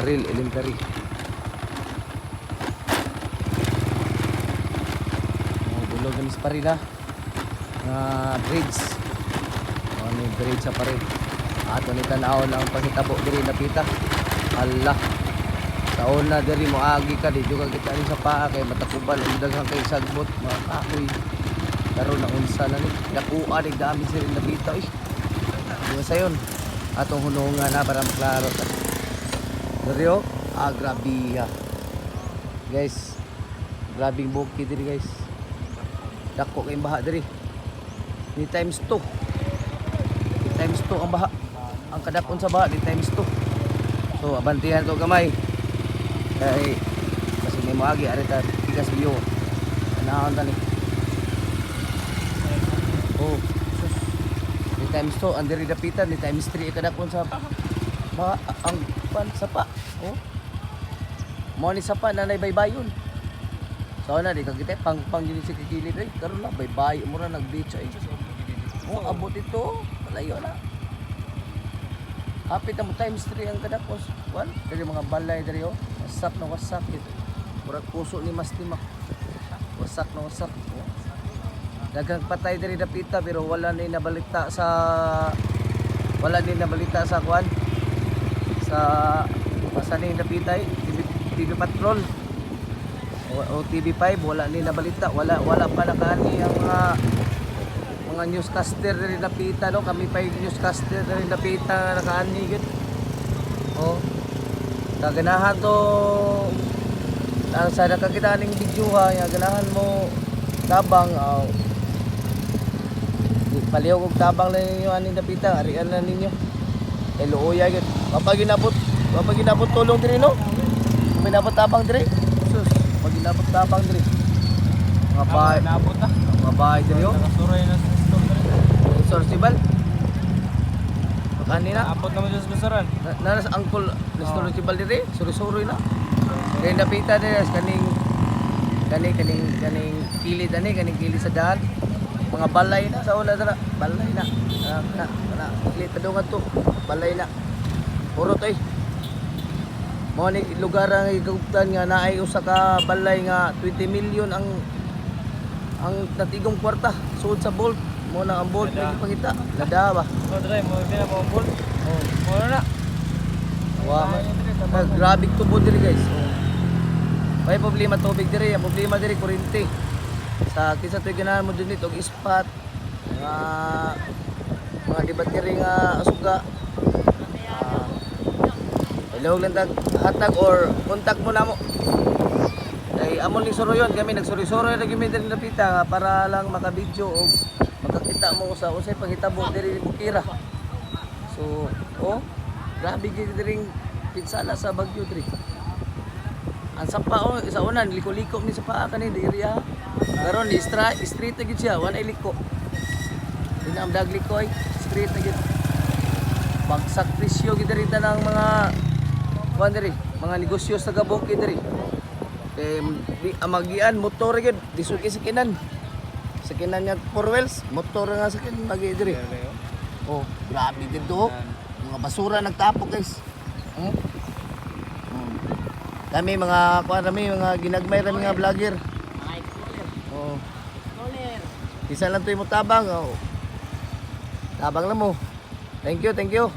Karil, elementary. Oh, bulog gamis pa rin ha. Nga bridge. Oh, may bridge sa pa rin. Ato ni tanaw lang pangitabo diri napita. Allah. Taon na diri mo agi ka di juga kita ni sa paa kay matakuban ug daghang kay sagbot mga kahoy. Karon na unsa na ni dakuha ni gamit sa rin napita eh. Yung sayon. Atong hunungan na para maklaro ta. Diri oh, ah ha. Guys, grabing bukid diri guys. Dako kay baha diri. Ni times 2. Ni times 2 ang baha. Ang kadakon sa baha ni times 2. So abantihan to gamay. Kay kasi may moagi ari ta tigas view. Anahon ta ni. Oh. Ni times 2 ang diri dapitan ni times 3 kadakon sa baha ang pan sapa. Oh. Mo ni sapa na baybayon. So na di ka kita pang pang yun si kikili rin. Karon na baybay mo na nag beach ay. Oh, abot ito. Malayo na. Hapit na mo times 3 ang kadakos. Wan, dali mga balay dali oh. Wasak na wasak ito. Murag puso ni Mas Timak. Wasak na wasak. Oh. Daghang patay diri dapita pero wala ni nabalita sa wala ni nabalita sa kwan sa pasaning dapita eh. TV, TV Patrol o, o TV5 wala ni nabalita wala wala pa nakani ang mga mga newscaster rin napita no kami pa yung newscaster rin napita nakaani gid oh kaganahan to ang sa nakakita ning video ha ya ganahan mo tabang oh. paliw kog tabang lang ninyo aning napita arian na ninyo kay luoya gid kapag ginabot kapag ginabot tulong diri no kapag ginabot tabang diri sus kapag ginabot tabang diri mga bahay Nabot na. mga bahay diri oh Nakasuray na sa store. Sorsibal. Kanina, Naabot naman sa basaran. na, naras angkol Sorsibal diri, suri-suri na. Kaya napita diri kaning kaning kaning kaning kilid ani kaning kilid sa daan. Mga balay na sa una dara, balay na. Na na, na kilid padungan to, balay na. Puro to eh. Mo ni lugar ang igugtan nga naay usa ka balay nga 20 million ang ang natigong kwarta suod sa bolt. Mo na ang bolt may pangita lada ba? So, dre, mo bin na mo ambol. oh Mo na. wa man grabe tubo diri guys. Oh may problema tubig diri. Problema diri kuryente sa kinsa toy ganahan mo dinit og ispat mga mga debateri nga asuga Ah, Hello lang tag hatag or contact mo na mo kay amon ni Soroyon kami nagsuri-suro na kami diri napita para lang makabidyo o makakita mo sa usay panghitabo diri Bukira. So, oh, grabe gid diring pinsala sa Bagyo diri. Ang sapa oh, isa unan liko-liko ni sa paa kani diri ha. Karon ni street street na gid siya, wala liko. Dinam dag liko ay street na gid. Bagsak gid diri tanang mga kuan mga negosyo sa gabok gid diri. Kay di amagian motor gid disuki sa kinan. Sa kinan nga four wheels, motor nga sa kinan magi diri. Oh, grabe dito. Mga basura nagtapok guys. Hmm? Hmm. Kami mga kuan kami mga ginagmay kami mga vlogger. Isa lang to mo tabang. Oh. Tabang lang mo. Thank you, thank you.